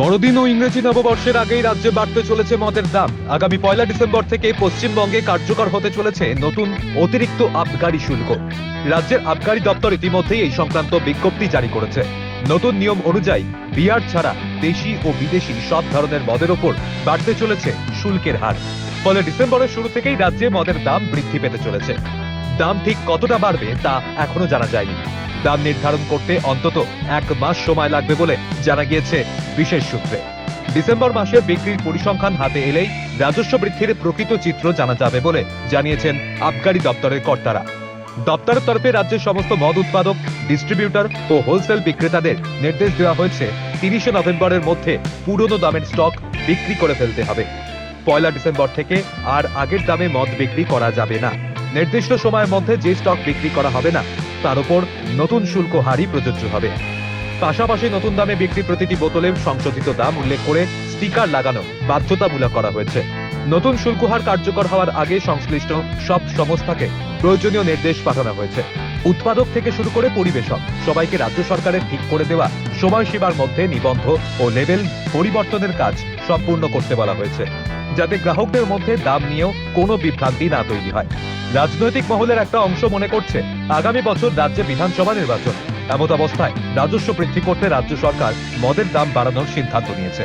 বড়দিন ও ইংরেজি নববর্ষের আগেই রাজ্যে বাড়তে চলেছে মদের দাম। আগামী পয়লা ডিসেম্বর থেকে পশ্চিমবঙ্গে কার্যকর হতে চলেছে নতুন অতিরিক্ত আবগারি শুল্ক। রাজ্যের আবগারি দপ্তর ইতিমধ্যেই এই সংক্রান্ত বিজ্ঞপ্তি জারি করেছে। নতুন নিয়ম অনুযায়ী বিয়ার ছাড়া দেশি ও বিদেশি সব ধরনের মদের ওপর বাড়তে চলেছে শুল্কের হার। ফলে ডিসেম্বরের শুরু থেকেই রাজ্যে মদের দাম বৃদ্ধি পেতে চলেছে। দাম ঠিক কতটা বাড়বে তা এখনও জানা যায়নি। দাম নির্ধারণ করতে অন্তত এক মাস সময় লাগবে বলে জানা গিয়েছে বিশেষ সূত্রে। ডিসেম্বর মাসে বিক্রির পরিসংখ্যান হাতে এলেই রাজস্ব বৃদ্ধির প্রকৃত চিত্র জানা যাবে বলে জানিয়েছেন আবগারি দপ্তরের কর্তারা। দপ্তরের তরফে রাজ্যের সমস্ত মদ উৎপাদক, ডিস্ট্রিবিউটর ও হোলসেল বিক্রেতাদের নির্দেশ দেওয়া হয়েছে তিরিশে নভেম্বরের মধ্যে পুরনো দামের স্টক বিক্রি করে ফেলতে হবে। পয়লা ডিসেম্বর থেকে আর আগের দামে মদ বিক্রি করা যাবে না। নির্দিষ্ট সময়ের মধ্যে যে স্টক বিক্রি করা হবে না, তার উপর নতুন শুল্ক হারই প্রযোজ্য হবে। পাশাপাশি নতুন দামে বিক্রি প্রতিটি বোতলের সংশোধিত দাম উল্লেখ করে স্টিকার লাগানো বাধ্যতামূলক করা হয়েছে। নতুন শুল্ক হার কার্যকর হওয়ার আগে সংশ্লিষ্ট সব সংস্থাকে প্রয়োজনীয় নির্দেশ পাঠানো হয়েছে। উৎপাদক থেকে শুরু করে পরিবেশক, সবাইকে রাজ্য সরকারের ঠিক করে দেওয়া সময়সীমার মধ্যে নিবন্ধ ও লেবেল পরিবর্তনের কাজ সম্পূর্ণ করতে বলা হয়েছে, যাতে গ্রাহকদের মধ্যে দাম নিয়েও কোনো বিভ্রান্তি না তৈরি হয়। রাজনৈতিক মহলের একটা অংশ মনে করছে, আগামী বছর রাজ্যে বিধানসভা নির্বাচন। এমত অবস্থায় রাজস্ব বৃদ্ধি করতে রাজ্য সরকার মদের দাম বাড়ানোর সিদ্ধান্ত নিয়েছে।